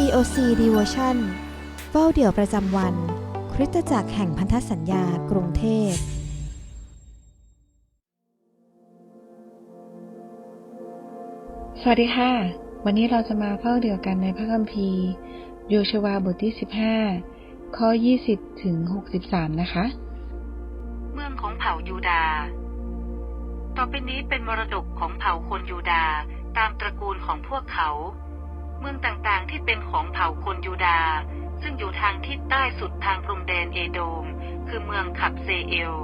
COC Devotion เฝ้าเดี่ยวประจำวัน คริสตจักรแห่งพันธสัญญากรุงเทพ สวัสดีค่ะ วันนี้เราจะมาเฝ้าเดี่ยวกันในพระคัมภีร์โยชวาบทที่ 15 ข้อ 20 ถึง 63 นะคะ เมืองของเผ่ายูดาห์ต่อไปนี้เป็นมรดกของเผ่าคนยูดาห์ตามตระกูลของพวกเขา เมืองต่างๆที่เป็นของเผ่าคนยูดาห์ซึ่งอยู่ทางทิศใต้สุดทางพรมแดนเอโดม คือเมืองขับเซเอล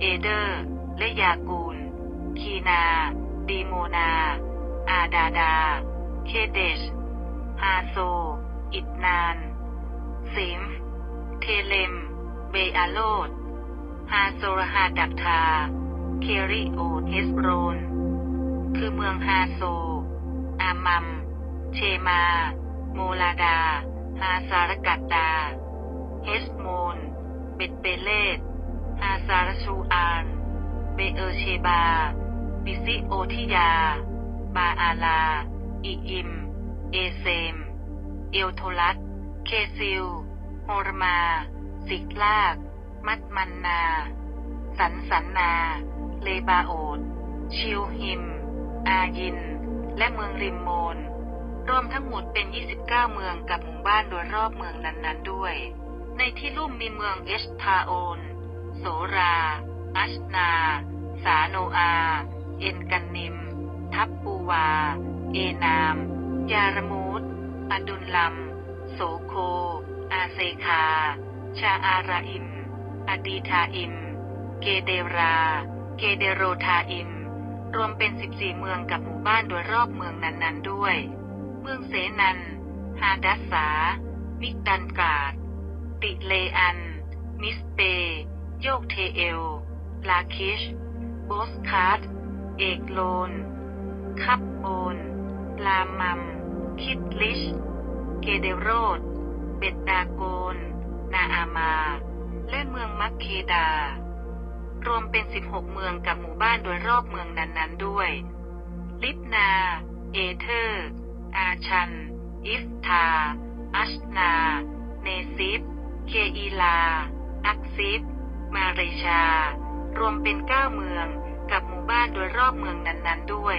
เอเดอร์ และยากูล คีนา ดีโมนา อาดาดา เคเดช ฮาโซ อิดนานซิมเทเลม เบอาโลดฮาโซรฮาดักทา เคริโอเฮสโรน คือเมืองฮาโซ อามัม เชมา โมลาดา ฮาซารกัดดา เฮสโมน เบตเบเลตฮาซารชูอาน เบเอเชบาบิซิโอทิยา บาอาลา อิอิม เอเซม เอลโทลัส เคซิล โฮรมา สิกลาก มัดมันนา สันสันนา เลบาโอด ชิวฮิม อายิน และเมืองริมโมน รวมทั้งหมดเป็น 29 เมืองกับหมู่บ้านโดยรอบเมืองนั้นๆด้วย ในที่ลุ่มมีเมืองเอชทาโอน โสรา อัชนา สาโนอา เอ็นกันนิม ทับปูวา เอนาม ยารมูตอดุลลัม โสโค อาเซคา ชาอาราอิม อดีทาอิม เกเดรา เกเดโรทาอิม รวมเป็น 14 เมืองกับหมู่บ้านโดยรอบเมืองนั้นๆด้วย เมืองเสนัน ฮาดัสสา มิกดันกาด ติเลอัน มิสเป โยกเทเอล ลาคิช โบสคาร์ดเอกโลน คับโอน ลามัม คิดลิช เกเดโรด เบตดาโกน นาอามา และเมืองมักเคดา รวมเป็น 16 เมืองกับหมู่บ้านโดยรอบเมืองนั้นๆด้วย ลิบนา เอเธอร์ อาชัน อิฟทา อัชนา เนซิฟ เคอีลา อักซิฟ มาเรชา รวมเป็น9เมืองกับหมู่บ้านโดยรอบเมืองนั้นๆด้วย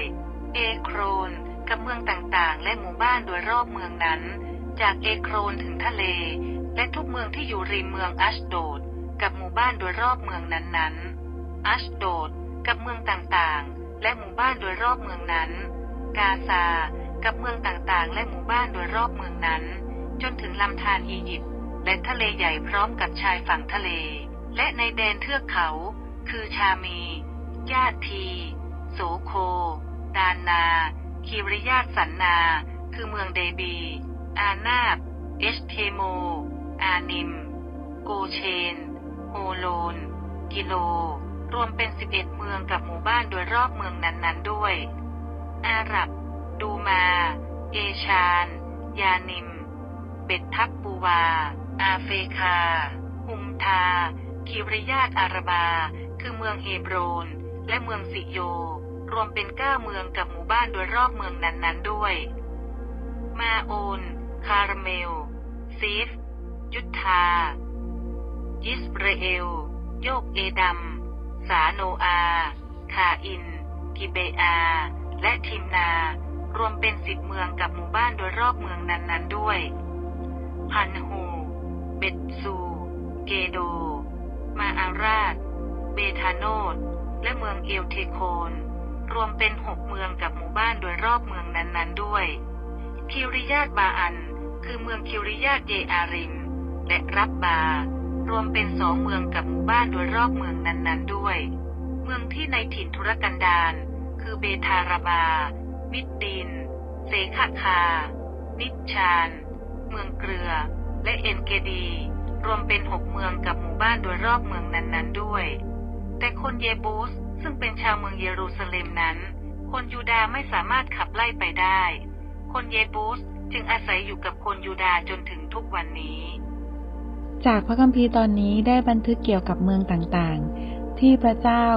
เอโครนกับเมืองต่างๆ และหมู่บ้านโดยรอบเมืองนั้น จากเอโครนถึงทะเล และทุกเมืองที่อยู่ริมเมืองอัชโดด กับหมู่บ้านโดยรอบเมืองนั้นๆ อัชโดดกับเมืองต่างๆ และหมู่บ้านโดยรอบเมืองนั้น กาซา กับเมืองต่างๆ และหมู่บ้านโดยรอบเมืองนั้น จนถึงลำธารอียิปต์และทะเลใหญ่พร้อมกับชายฝั่งทะเล และในแดนเทือกเขา คือชามีญาติที โสโค ดานนา คิริยาสันนา คือเมืองเดบี อานาบ เอชเทโม อานิม โกเชน โฮโลน กิโล รวมเป็น 11 เมืองกับหมู่บ้านโดยรอบเมืองนั้นๆด้วย อาหรับ ดูมา เอชาน ยานิม เบ็ดทับปูวา อาเฟคาฮุมทา คิริยาตอารบา คือเมืองเฮบรน และเมืองสิโย รวมเป็นเก้าเมืองกับหมู่บ้านโดยรอบเมืองนั้นๆด้วย มาโอน คาราเมล ซีฟ ยุทธายิสเรเอล โยกเอดัม สาโนอา คาอิน กิเบอา และทิมนา วมเป็นสิบเมืองกับหมู่บ้านโดยรอบเมืองนั้นๆด้วย พันฮู เบตซู เกโด มาอาราดเบธาโนดและเมืองเอลเทโคนรวมเป็นหกเมืองกับหมู่บ้านโดยรอบเมืองนั้นๆด้วย คิริยาตบาอัน คือเมืองคิริยาตเยอาริม และรับบา รวมเป็นสองเมืองกับหมู่บ้านโดยรอบเมืองนั้นๆด้วย เมืองที่ในถิ่นทุรกันดารคือเบทาราบา มิดดินเซคคา นิชชาน เมืองเกลือ และเอ็นเกดี รวมเป็นหกเมืองกับหมู่บ้านโดยรอบเมืองนั้นๆด้วย แต่คนเยบูสซึ่งเป็นชาวเมืองเยรูซาเล็มนั้น คนยูดาไม่สามารถขับไล่ไปได้ คนเยบูสจึงอาศัยอยู่กับคนยูดาจนถึงทุกวันนี้ จากพระคัมภีร์ตอนนี้ได้บันทึกเกี่ยวกับเมืองต่างๆ ที่พระเจ้า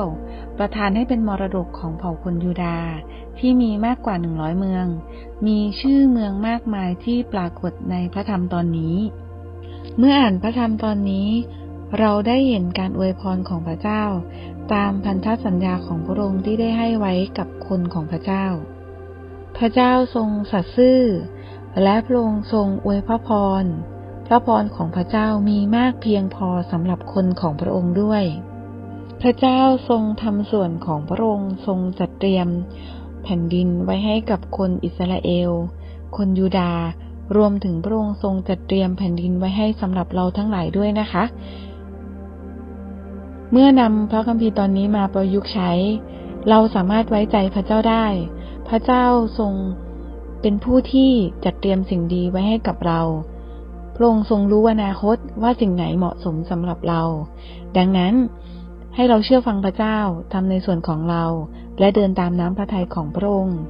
ประทานให้เป็นมรดกของเผ่าคนยูดาห์ที่มีมากกว่าหนึ่งร้อยเมือง มีชื่อเมืองมากมายที่ปรากฏในพระธรรมตอนนี้ เมื่ออ่านพระธรรมตอนนี้ เราได้เห็นการอวยพรของพระเจ้า ตามพันธสัญญาของพระองค์ที่ได้ให้ไว้กับคนของพระเจ้า พระเจ้าทรงสัตย์ซื่อ และพระองค์ทรงอวยพระพร พระพรของพระเจ้ามีมากเพียงพอสำหรับคนของพระองค์ด้วย พระเจ้าทรงทำส่วนของพระองค์ทรงจัดเตรียม แผ่นดินไว้ให้กับคนอิสราเอล คนยูดาห์รวมถึงพระองค์ทรงจัดเตรียมแผ่นดินไว้ให้สำหรับเราทั้งหลายด้วยนะคะ เมื่อนำพระคัมภีร์ตอนนี้มาประยุกต์ใช้ เราสามารถไว้ใจพระเจ้าได้ พระเจ้าทรงเป็นผู้ที่จัดเตรียมสิ่งดีไว้ให้กับเรา พระองค์ทรงรู้อนาคตว่าสิ่งไหนเหมาะสมสำหรับเรา ดังนั้น ให้เราเชื่อฟังพระเจ้าทำในส่วนของเรา และเดินตามน้ำพระทัยของพระองค์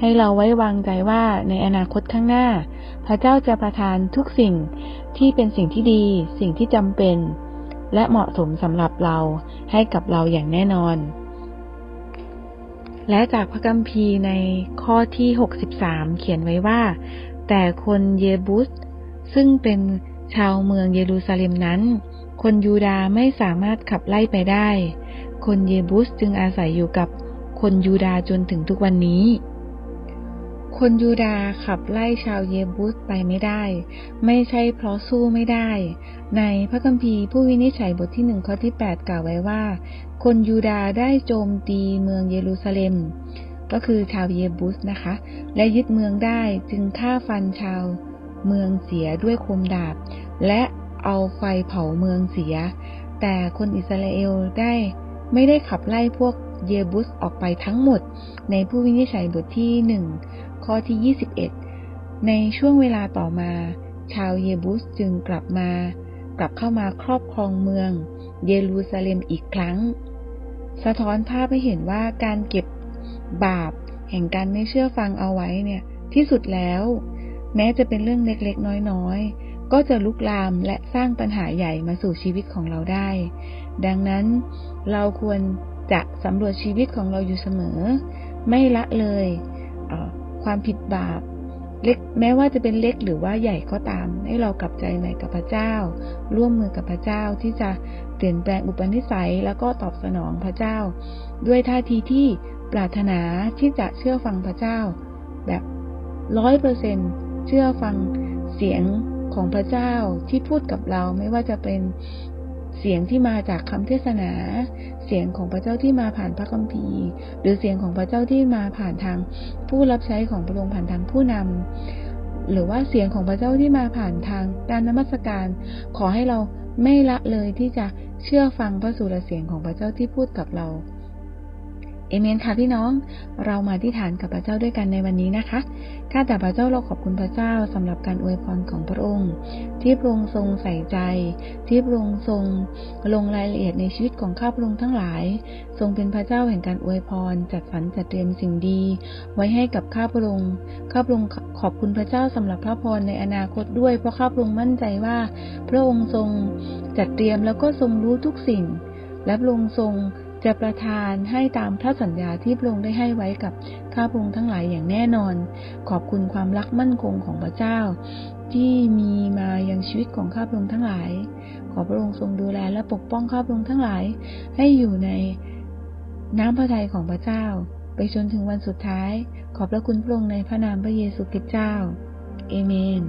ให้เราไว้วางใจว่าในอนาคตข้างหน้า พระเจ้าจะประทานทุกสิ่งที่เป็นสิ่งที่ดี สิ่งที่จำเป็น และเหมาะสมสำหรับเราให้กับเราอย่างแน่นอน และจากพระคัมภีร์ในข้อที่ 63 เขียนไว้ว่า แต่คนเยบุสซึ่งเป็นชาวเมืองเยรูซาเล็มนั้น คนยูดาไม่สามารถขับไล่ไปได้ คนเยบุสจึงอาศัยอยู่กับคนยูดาจนถึงทุกวันนี้ คนยูดาขับไล่ชาวเยบุสไปไม่ได้ ไม่ใช่เพราะสู้ไม่ได้ ในพระคัมภีร์ผู้วินิจฉัยบทที่หนึ่งข้อที่8กล่าวไว้ว่า คนยูดาได้โจมตีเมืองเยรูซาเล็ม ก็คือชาวเยบุสนะคะ และยึดเมืองได้จึงฆ่าฟันชาวเมืองเสียด้วยคมดาบ และ เอาไฟเผาเมืองเสีย แต่คนอิสราเอลได้ไม่ได้ขับไล่พวกเยบุสออกไปทั้งหมด ในผู้วินิจฉัยบทที่หนึ่งข้อที่21ในช่วงเวลาต่อมา ชาวเยบุสจึงกลับมา กลับเข้ามาครอบครองเมือง เยรูซาเล็มอีกครั้ง สะท้อนภาพให้เห็นว่าการเก็บบาป แห่งการไม่เชื่อฟังเอาไว้เนี่ย ที่สุดแล้ว แม้จะเป็นเรื่องเล็กๆน้อยๆ ก็จะลุกลามและสร้างปัญหาใหญ่มาสู่ชีวิตของเราได้ ดังนั้นเราควรจะสำรวจชีวิตของเราอยู่เสมอ ไม่ละเลยเความผิดบาปเล็กแม้ว่าจะเป็นเล็กหรือว่าใหญ่ก็ตาม ให้เรากลับใจใหม่กับพระเจ้า ร่วมมือกับพระเจ้าที่จะเปลี่ยนแปลงอุปนิสัยแล้วก็ตอบสนองพระเจ้า ด้วยท่าทีที่ปรารถนาที่จะเชื่อฟังพระเจ้า แบบร้อยเปอร์เซ็นเชื่อฟังเสียง ของพระเจ้าที่พูดกับเราไม่ว่าจะเป็นเสียงที่มาจากคำเทศนา เสียงของพระเจ้าที่มาผ่านพระคัมภีร์ หรือเสียงของพระเจ้าที่มาผ่านทางผู้รับใช้ของพระองค์ผ่านทางผู้นำหรือว่าเสียงของพระเจ้าที่มาผ่านทางการนมัสการ ขอให้เราไม่ละเลยที่จะเชื่อฟังพระสุรเสียงของพระเจ้าที่พูดกับเรา เอเมนค่ะพี่น้อง เรามาที่ฐานกับพระเจ้าด้วยกันในวันนี้นะคะ ข้าแต่พระเจ้าเราขอบคุณพระเจ้าสำหรับการอวยพรของพระองค์ ที่พระองค์ทรงใส่ใจ ที่พระองค์ทรงลงรายละเอียดในชีวิตของข้าพระองค์ทั้งหลาย ทรงเป็นพระเจ้าแห่งการอวยพร จัดสรรจัดเตรียมสิ่งดี ไว้ให้กับข้าพระองค์ ข้าพระองค์ขอบคุณพระเจ้าสำหรับพระพรในอนาคตด้วย เพราะข้าพระองค์มั่นใจว่า พระองค์ทรงจัดเตรียมแล้วก็ทรงรู้ทุกสิ่ง และพระองค์ทรง จะประทานให้ตามพระสัญญาที่พระองค์ได้ให้ไว้กับข้าพระองค์ทั้งหลายอย่างแน่นอน ขอบคุณความรักมั่นคงของพระเจ้า ที่มีมายังชีวิตของข้าพระองค์ทั้งหลาย ขอพระองค์ทรงดูแลและปกป้องข้าพระองค์ทั้งหลาย ให้อยู่ในน้ำพระทัยของพระเจ้า ไปจนถึงวันสุดท้าย ขอบพระคุณพระองค์ในพระนามพระเยซูคริสต์เจ้า เอเมน